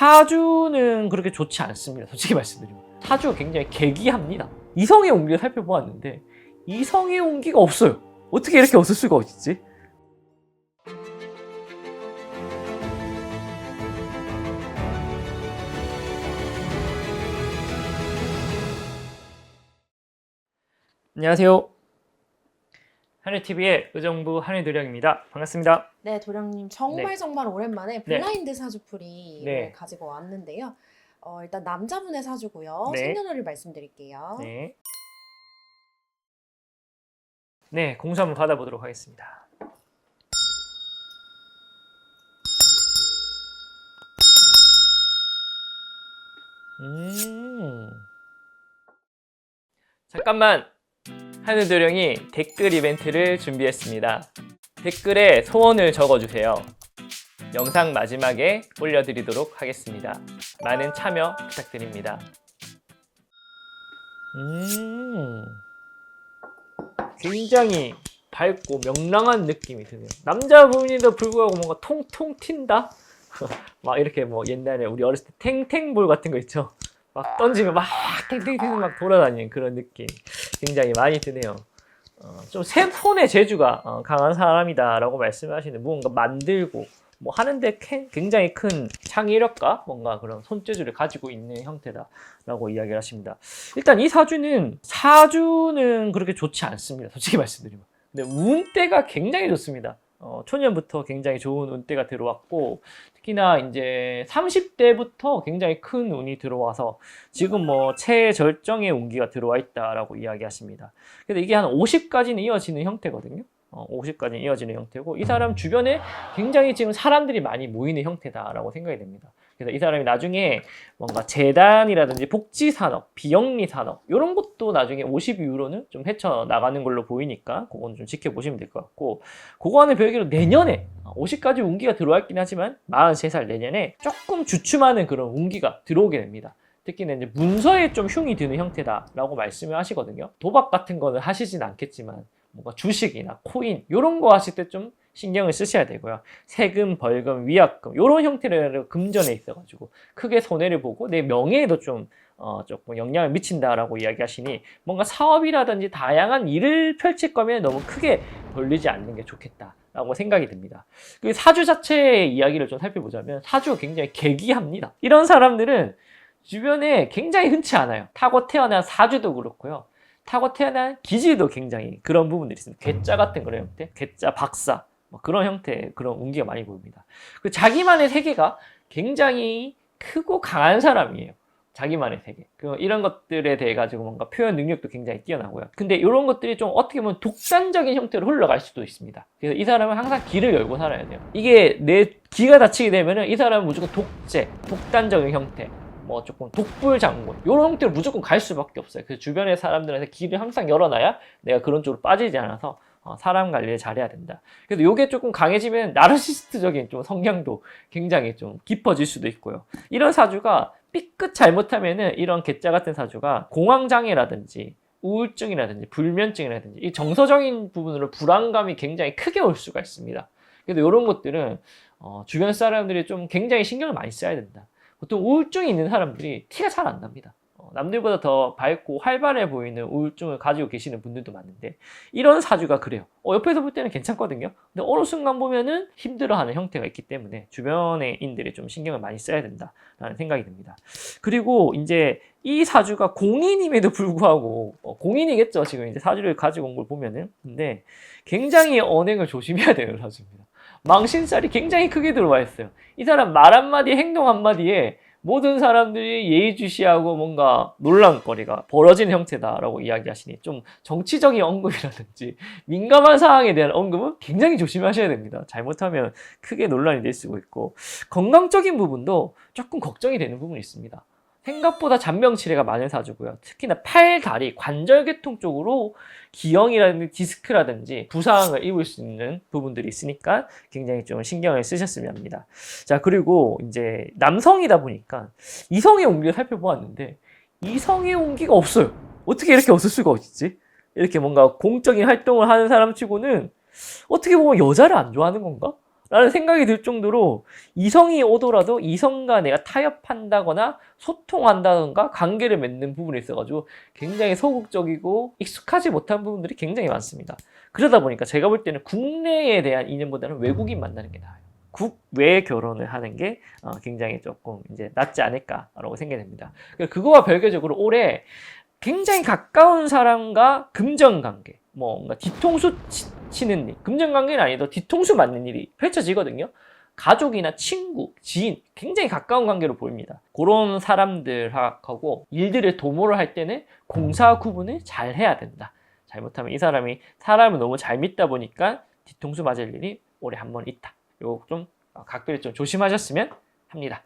사주는 그렇게 좋지 않습니다. 솔직히 말씀드리면. 사주가 굉장히 개기합니다. 이성의 온기를 살펴보았는데 이성의 온기가 없어요. 어떻게 이렇게 없을 수가 있지? 안녕하세요. 하늘TV의 의정부 하늘도령입니다. 반갑습니다. 네, 도령님 정말 네. 정말 오랜만에 블라인드 사주풀이를 네. 가지고 왔는데요. 어, 일단 남자분의 사주고요. 네. 생년월일 말씀드릴게요. 네. 네, 공수 한번 받아보도록 하겠습니다. 음. 잠깐만. 하늘도령이 댓글 이벤트를 준비했습니다. 댓글에 소원을 적어주세요. 영상 마지막에 올려드리도록 하겠습니다. 많은 참여 부탁드립니다. 음. 굉장히 밝고 명랑한 느낌이 드네요. 남자분인데도 불구하고 뭔가 통통 튄다? 막 이렇게 뭐 옛날에 우리 어렸을 때 탱탱볼 같은 거 있죠? 막 던지면 막 탱탱탱 막 돌아다니는 그런 느낌 굉장히 많이 드네요. 어, 좀 세- 손의 재주가 어, 강한 사람이다라고 말씀하시는 무언가 만들고 뭐 하는데 캐- 굉장히 큰 창의력과 뭔가 그런 손재주를 가지고 있는 형태다라고 이야기를 하십니다. 일단 이 사주는 사주는 그렇게 좋지 않습니다. 솔직히 말씀드리면. 근데 운대가 굉장히 좋습니다. 어, 초년부터 굉장히 좋은 운대가 들어왔고 특히나 이제 30대부터 굉장히 큰 운이 들어와서 지금 뭐 최절정의 운기가 들어와 있다라고 이야기하십니다. 근데 이게 한 50까지는 이어지는 형태거든요. 어, 50까지 이어지는 형태고 이 사람 주변에 굉장히 지금 사람들이 많이 모이는 형태다라고 생각이 됩니다. 그래서 이 사람이 나중에 뭔가 재단이라든지 복지 산업, 비영리 산업 이런 것도 나중에 50 이후로는 좀 헤쳐 나가는 걸로 보이니까 그건 좀 지켜보시면 될 것 같고 그거와는 별개로 내년에 50까지 운기가 들어와 있긴 하지만 43살 내년에 조금 주춤하는 그런 운기가 들어오게 됩니다. 특히나 이제 문서에 좀 흉이 드는 형태다라고 말씀을 하시거든요. 도박 같은 거는 하시진 않겠지만 뭔가 주식이나 코인 이런 거 하실 때 좀 신경을 쓰셔야 되고요. 세금, 벌금, 위약금 이런 형태로 금전에 있어가지고 크게 손해를 보고 내 명예에도 좀 어, 조금 영향을 미친다라고 이야기하시니 뭔가 사업이라든지 다양한 일을 펼칠 거면 너무 크게 벌리지 않는 게 좋겠다라고 생각이 듭니다. 그 사주 자체의 이야기를 좀 살펴보자면 사주가 굉장히 개기합니다. 이런 사람들은 주변에 굉장히 흔치 않아요. 타고 태어난 사주도 그렇고요. 타고 태어난 기질도 굉장히 그런 부분들이 있습니다. 괴짜 같은 그런 형태, 괴짜 박사 뭐 그런 형태의 그런 운기가 많이 보입니다. 그 자기만의 세계가 굉장히 크고 강한 사람이에요. 자기만의 세계. 그 이런 것들에 대해 가지고 뭔가 표현 능력도 굉장히 뛰어나고요. 근데 이런 것들이 좀 어떻게 보면 독단적인 형태로 흘러갈 수도 있습니다. 그래서 이 사람은 항상 길을 열고 살아야 돼요. 이게 내 기가 닫히게 되면은 이 사람은 무조건 독재, 독단적인 형태. 뭐 조금 독불 장군 이런 형태로 무조건 갈 수밖에 없어요. 그래서 주변의 사람들한테 길을 항상 열어놔야 내가 그런 쪽으로 빠지지 않아서 어, 사람 관리를 잘해야 된다. 그래서 이게 조금 강해지면 나르시스트적인 좀 성향도 굉장히 좀 깊어질 수도 있고요. 이런 사주가 삐끗 잘못하면은 이런 괴짜 같은 사주가 공황장애라든지 우울증이라든지 불면증이라든지 이 정서적인 부분으로 불안감이 굉장히 크게 올 수가 있습니다. 그래서 이런 것들은 어, 주변 사람들이 좀 굉장히 신경을 많이 써야 된다. 보통 우울증이 있는 사람들이 티가 잘 안 납니다. 어, 남들보다 더 밝고 활발해 보이는 우울증을 가지고 계시는 분들도 많은데 이런 사주가 그래요. 어, 옆에서 볼 때는 괜찮거든요. 근데 어느 순간 보면은 힘들어하는 형태가 있기 때문에 주변의 인들이 좀 신경을 많이 써야 된다라는 생각이 듭니다. 그리고 이제 이 사주가 공인임에도 불구하고 어, 공인이겠죠. 지금 이제 사주를 가지고 온 걸 보면은 근데 굉장히 언행을 조심해야 되는 사주입니다. 망신살이 굉장히 크게 들어와 있어요. 이 사람 말 한마디, 행동 한마디에 모든 사람들이 예의주시하고 뭔가 논란거리가 벌어지는 형태다라고 이야기하시니 좀 정치적인 언급이라든지 민감한 사항에 대한 언급은 굉장히 조심하셔야 됩니다. 잘못하면 크게 논란이 될 수가 있고 건강적인 부분도 조금 걱정이 되는 부분이 있습니다. 생각보다 잔병치레가 많은 사주고요. 특히나 팔, 다리, 관절계통 쪽으로 기형이라든지 디스크라든지 부상을 입을 수 있는 부분들이 있으니까 굉장히 좀 신경을 쓰셨으면 합니다. 자, 그리고 이제 남성이다 보니까 이성의 온기를 살펴보았는데 이성의 온기가 없어요. 어떻게 이렇게 없을 수가 있지? 이렇게 뭔가 공적인 활동을 하는 사람 치고는 어떻게 보면 여자를 안 좋아하는 건가? 라는 생각이 들 정도로 이성이 오더라도 이성과 내가 타협한다거나 소통한다던가 관계를 맺는 부분에 있어가지고 굉장히 소극적이고 익숙하지 못한 부분들이 굉장히 많습니다. 그러다 보니까 제가 볼 때는 국내에 대한 인연보다는 외국인 만나는 게 나아요. 국외 결혼을 하는 게 어, 굉장히 조금 이제 낫지 않을까라고 생각이 됩니다. 그거와 별개적으로 올해 굉장히 가까운 사람과 금전 관계, 뭐 뭔가 뒤통수 치, 치는 일, 금전 관계는 아니도 뒤통수 맞는 일이 펼쳐지거든요. 가족이나 친구, 지인, 굉장히 가까운 관계로 보입니다. 그런 사람들하고 일들을 도모를 할 때는 공사 구분을 잘 해야 된다. 잘못하면 이 사람이 사람을 너무 잘 믿다 보니까 뒤통수 맞을 일이 올해 한 번 있다. 요거 좀 각별히 좀 조심하셨으면 합니다.